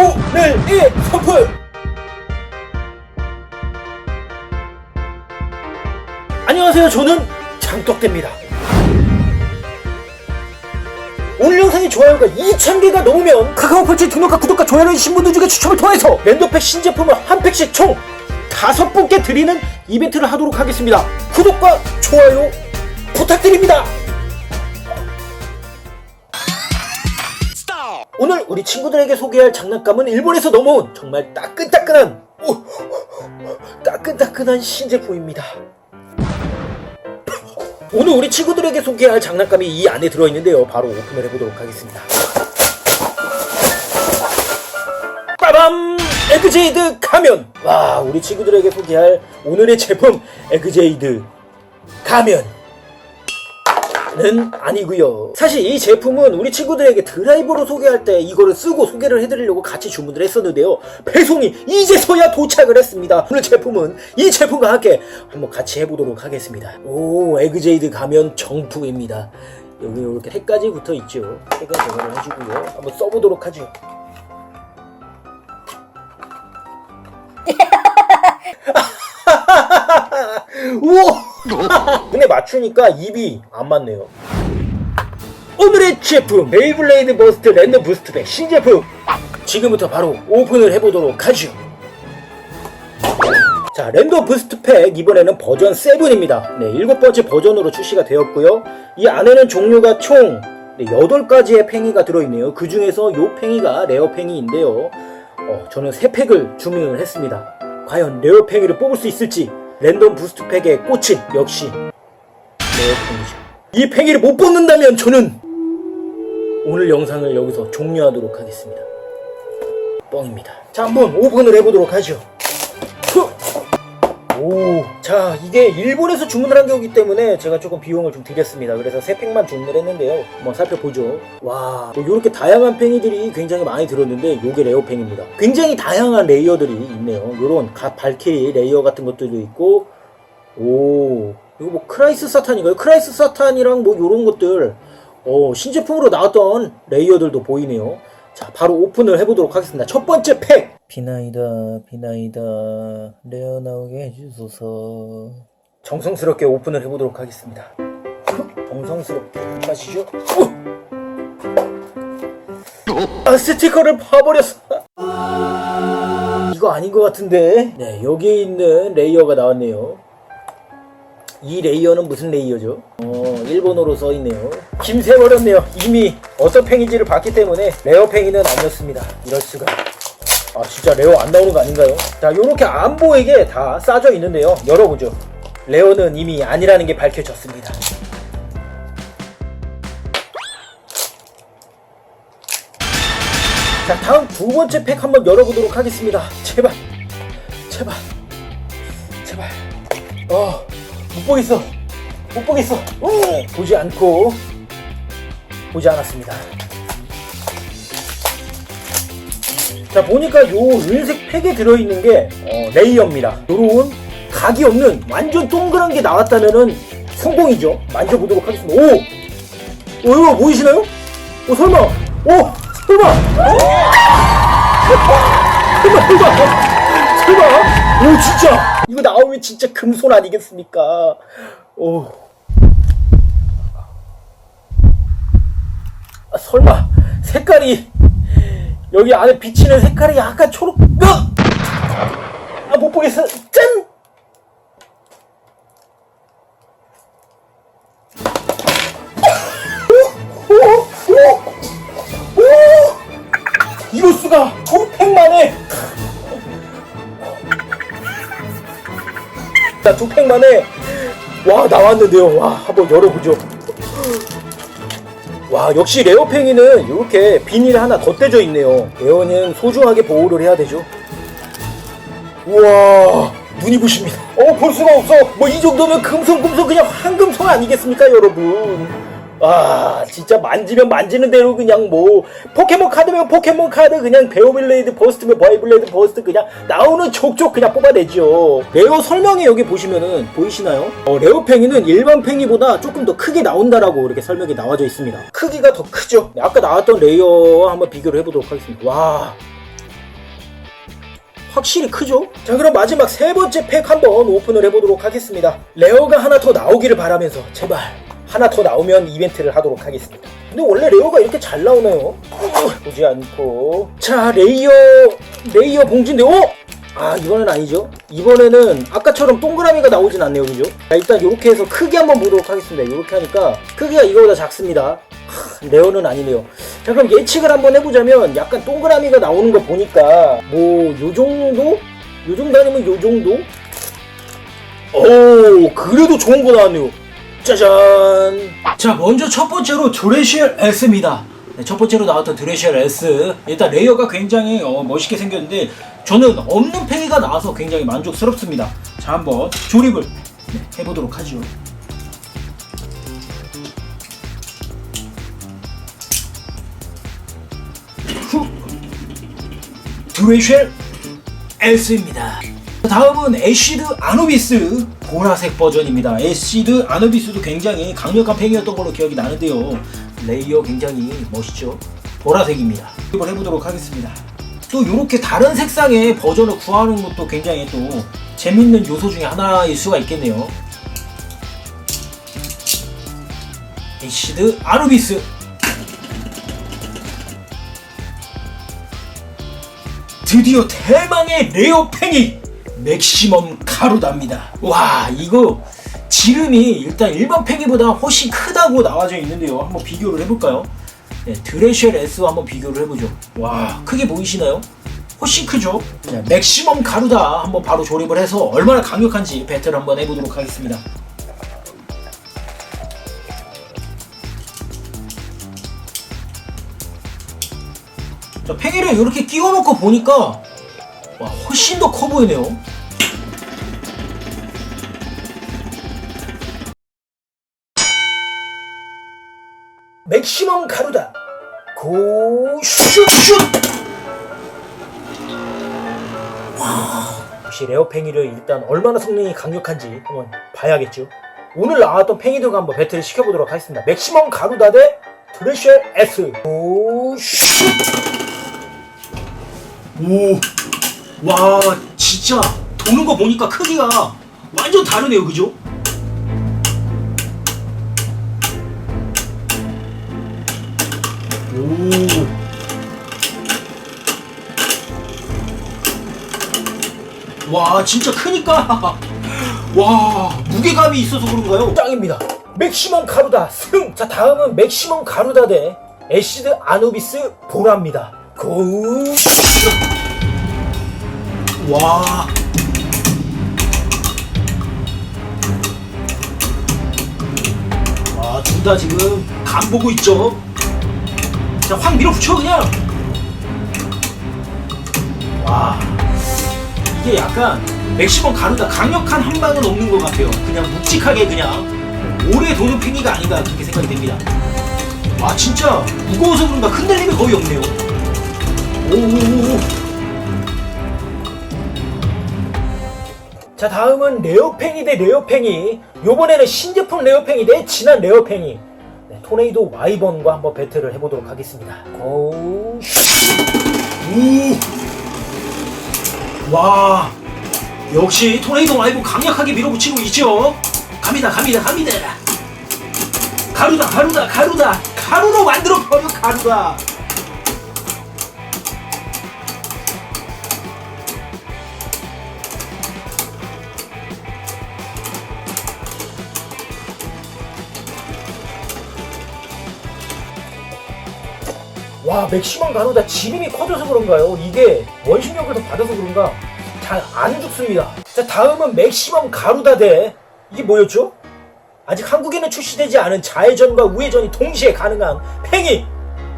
오늘의 선풀! 안녕하세요. 저는 장떡대입니다. 오늘 영상의 좋아요가 2,000개가 넘으면 카카오 펄치 등록과 구독과 좋아요 해주신 분들 중에 추첨을 통해서 랜덤팩 신제품을 한 팩씩 총 다섯 분께 드리는 이벤트를 하도록 하겠습니다. 구독과 좋아요 부탁드립니다 오늘 우리 친구들에게 소개할 장난감은 일본에서 넘어온 정말 따끈따끈한 오, 따끈따끈한 신제품입니다. 오늘 우리 친구들에게 소개할 장난감이 이 안에 들어있는데요. 바로 오픈을 해보도록 하겠습니다. 빠밤! 에그제이드 가면! 와, 우리 친구들에게 소개할 오늘의 제품 에그제이드 가면! 는 아니고요. 사실 이 제품은 우리 친구들에게 드라이버로 소개할 때 이거를 쓰고 소개를 해드리려고 같이 주문을 했었는데요. 배송이 이제서야 도착을 했습니다. 오늘 제품은 이 제품과 함께 한번 같이 해보도록 하겠습니다. 오, 에그제이드 가면 정품입니다. 여기 이렇게 색까지 붙어 있죠. 색은 제거를 해주고요. 한번 써보도록 하죠. 우와! 맞추니까 입이 안 맞네요. 오늘의 제품 베이블레이드 버스트 랜덤 부스트백 신제품 지금부터 바로 오픈을 해보도록 하죠. 자 랜덤 부스트 팩 이번에는 버전 7입니다. 네 일곱 번째 버전으로 출시가 되었고요. 이 안에는 종류가 총 네, 8가지의 팽이가 들어있네요. 그 중에서 요 팽이가 레어 팽이인데요. 어, 저는 3팩을 주문을 했습니다. 과연 레어 팽이를 뽑을 수 있을지 랜덤 부스트 팩의 꽃은 역시 레어 팽이죠. 이 팽이를 못 뽑는다면 저는 오늘 영상을 여기서 종료하도록 하겠습니다. 뻥입니다. 자, 한번 오픈을 해보도록 하죠. 후! 오, 자, 이게 일본에서 주문을 한 거기 때문에 제가 조금 비용을 좀 드렸습니다. 그래서 세 팩만 주문을 했는데요. 한번 살펴보죠. 와, 뭐 이렇게 다양한 팽이들이 굉장히 많이 들었는데, 요게 레어 팽입니다. 굉장히 다양한 레이어들이 있네요. 요런 가, 발키리 레이어 같은 것들도 있고, 오, 이거 뭐 크라이스 사탄인가요? 크라이스 사탄이랑 뭐 요런 것들, 어, 신제품으로 나왔던 레이어들도 보이네요. 자, 바로 오픈을 해보도록 하겠습니다. 첫 번째 팩! 비나이다, 비나이다, 레어 나오게 해주소서. 정성스럽게 오픈을 해보도록 하겠습니다. 정성스럽게 마시죠. 아, 스티커를 파버렸어. 이거 아닌 것 같은데. 네, 여기에 있는 레이어가 나왔네요. 이 레이어는 무슨 레이어죠? 어, 일본어로 써있네요. 김새버렸네요. 이미 어떤 팽인지를 봤기 때문에 레어 팽이는 아니었습니다. 이럴 수가. 아, 진짜 레어 안 나오는 거 아닌가요? 자, 요렇게 안보에게 다 싸져 있는데요. 열어보죠. 레어는 이미 아니라는 게 밝혀졌습니다. 자, 다음 두 번째 팩 한번 열어보도록 하겠습니다. 제발, 제발, 제발. 어, 못 보겠어. 못 보겠어. 음, 보지 않고 보지 않았습니다. 자 보니까 요 은색 팩에 들어있는 게 어, 레이어입니다. 요런 각이 없는 완전 동그란 게 나왔다면은 성공이죠. 만져보도록 하겠습니다. 오, 오 이거 보이시나요? 오 설마, 오 설마, 설마 설마 설마, 오 진짜 이거 나오면 진짜 금손 아니겠습니까? 오. 아, 설마 색깔이 여기 안에 비치는 색깔이 약간 초록! 아, 못 보겠어. 짠! 자, 두 팩 만에 와 나왔는데요. 와 한번 열어보죠. 와 역시 레어팽이는 이렇게 비닐 하나 덧대져 있네요. 레어는 소중하게 보호를 해야 되죠. 우와 눈이 부십니다. 어 볼 수가 없어. 뭐 이 정도면 금손금손 그냥 황금손 아니겠습니까 여러분 아 진짜 만지면 만지는 대로 그냥 뭐 포켓몬 카드면 포켓몬 카드 그냥 베어블레이드 버스트면 바이블레이드 버스트 그냥 나오는 족족 그냥 뽑아내죠. 레어 설명이 여기 보시면은 보이시나요? 어, 레어 팽이는 일반 팽이보다 조금 더 크게 나온다라고 이렇게 설명이 나와져 있습니다. 크기가 더 크죠? 네, 아까 나왔던 레이어와 한번 비교를 해보도록 하겠습니다. 와 확실히 크죠? 자 그럼 마지막 세 번째 팩 한번 오픈을 해보도록 하겠습니다. 레어가 하나 더 나오기를 바라면서 제발 하나 더 나오면 이벤트를 하도록 하겠습니다 근데 원래 레어가 이렇게 잘 나오나요? 보지 않고 자 레이어 레이어 봉지인데 오! 아 이번엔 아니죠 이번에는 아까처럼 동그라미가 나오진 않네요 그죠? 자 일단 이렇게 해서 크게 한번 보도록 하겠습니다 이렇게 하니까 크기가 이거보다 작습니다 하, 레어는 아니네요 자 그럼 예측을 한번 해보자면 약간 동그라미가 나오는 거 보니까 뭐 요 정도? 요 정도 아니면 요 정도? 오 그래도 좋은 거 나왔네요 짜잔. 자 먼저 첫 번째로 드레시엘 S입니다. 네, 첫 번째로 나왔던 드레시엘 S. 일단 레이어가 굉장히 어, 멋있게 생겼는데 저는 없는 팽이가 나와서 굉장히 만족스럽습니다. 자 한번 조립을 네, 해보도록 하죠. 후. 드레시엘 S입니다. 다음은 애쉬드 아누비스 보라색 버전입니다. 애쉬드 아누비스도 굉장히 강력한 팽이였던 걸로 기억이 나는데요. 레이어 굉장히 멋있죠. 보라색입니다. 이걸 해보도록 하겠습니다. 또 이렇게 다른 색상의 버전을 구하는 것도 굉장히 또 재밌는 요소 중에 하나일 수가 있겠네요. 애쉬드 아누비스 드디어 대망의 레어 팽이 맥시멈 가루다입니다. 와 이거 지름이 일단 일반 팽이보다 훨씬 크다고 나와져 있는데요. 한번 비교를 해볼까요? 네, 드레쉘 S와 한번 비교를 해보죠. 와 크게 보이시나요? 훨씬 크죠? 네, 맥시멈 가루다 한번 바로 조립을 해서 얼마나 강력한지 배틀 한번 해보도록 하겠습니다. 자, 팽이를 이렇게 끼워놓고 보니까 와 훨씬 더 커 보이네요. 맥시멈 가루다. 고슛슛. 와 역시 레어 팽이를 일단 얼마나 성능이 강력한지 한번 봐야겠죠. 오늘 나왔던 팽이들과 한번 배틀을 시켜보도록 하겠습니다. 맥시멈 가루다 대 드레쉘 S. 고슛. 오, 와, 진짜 도는 거 보니까 크기가 완전 다르네요, 그죠? 와, 진짜 크니까. 와, 무게감이 있어서 그런가요? 짱입니다. 맥시멈 가루다 승! 자, 다음은 맥시멈 가루다 대 애시드 아누비스 보라입니다. 고! 와. 와, 둘 다 지금 간 보고 있죠? 자, 확 밀어붙여, 그냥! 와. 이게 약간 맥시멈 가루다 강력한 한 방은 없는 것 같아요. 그냥 묵직하게 그냥 오래 도는 팽이가 아닌가 그렇게 생각이 됩니다. 와, 진짜 무거워서 그런가 흔들림이 거의 없네요. 오오오오. 자 다음은 레어팽이 대 레어팽이 요번에는 신제품 레어팽이 대 지난 레어팽이 네, 토네이도 와이번과 한번 배틀을 해보도록 하겠습니다 고 오! 와 역시 토네이도 와이번 강력하게 밀어붙이고 있죠? 갑니다 갑니다 갑니다. 가루다 가루다 가루다. 가루로 만들어 버려 가루다 와 맥시멈 가루다 지름이 커져서 그런가요? 이게 원심력을 더 받아서 그런가 잘 안 죽습니다. 자 다음은 맥시멈 가루다 대 이게 뭐였죠? 아직 한국에는 출시되지 않은 좌회전과 우회전이 동시에 가능한 팽이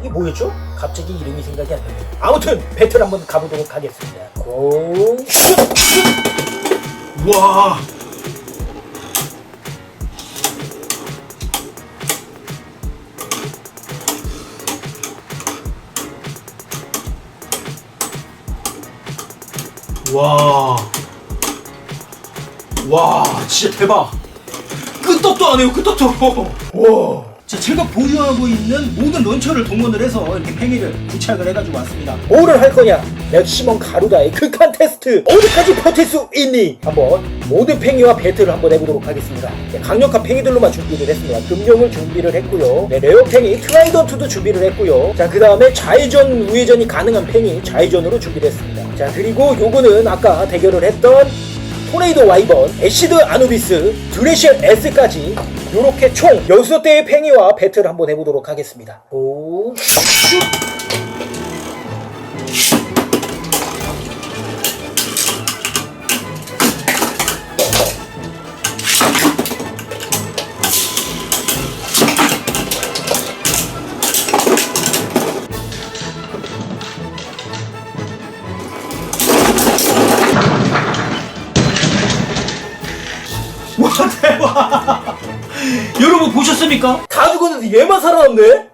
이게 뭐였죠? 갑자기 이름이 생각이 안 나네요. 아무튼 배틀 한번 가보도록 하겠습니다. 고 슛! 슛! 와 와. 와, 진짜 대박. 끄떡도 안 해요, 끄떡도. 와. 자, 제가 보유하고 있는 모든 런처를 동원을 해서 이렇게 팽이를 부착을 해가지고 왔습니다. 뭐를 할 거냐? 맥시멈 가루다의 극한 테스트 어디까지 버틸 수 있니? 한번 모든 팽이와 배틀을 한번 해보도록 하겠습니다. 네, 강력한 팽이들로만 준비를 했습니다. 금룡을 준비를 했고요. 네, 레어 팽이 트라이던트도 준비를 했고요. 자, 그 다음에 좌회전, 우회전이 가능한 팽이 좌회전으로 준비를 했습니다. 자, 그리고 요거는 아까 대결을 했던 토네이도 와이번, 애시드 아누비스, 드레셜 S까지 요렇게 총 6대의 팽이와 배틀을 한번 해보도록 하겠습니다. 오, 슛! 죽었는데 얘만 살아남네?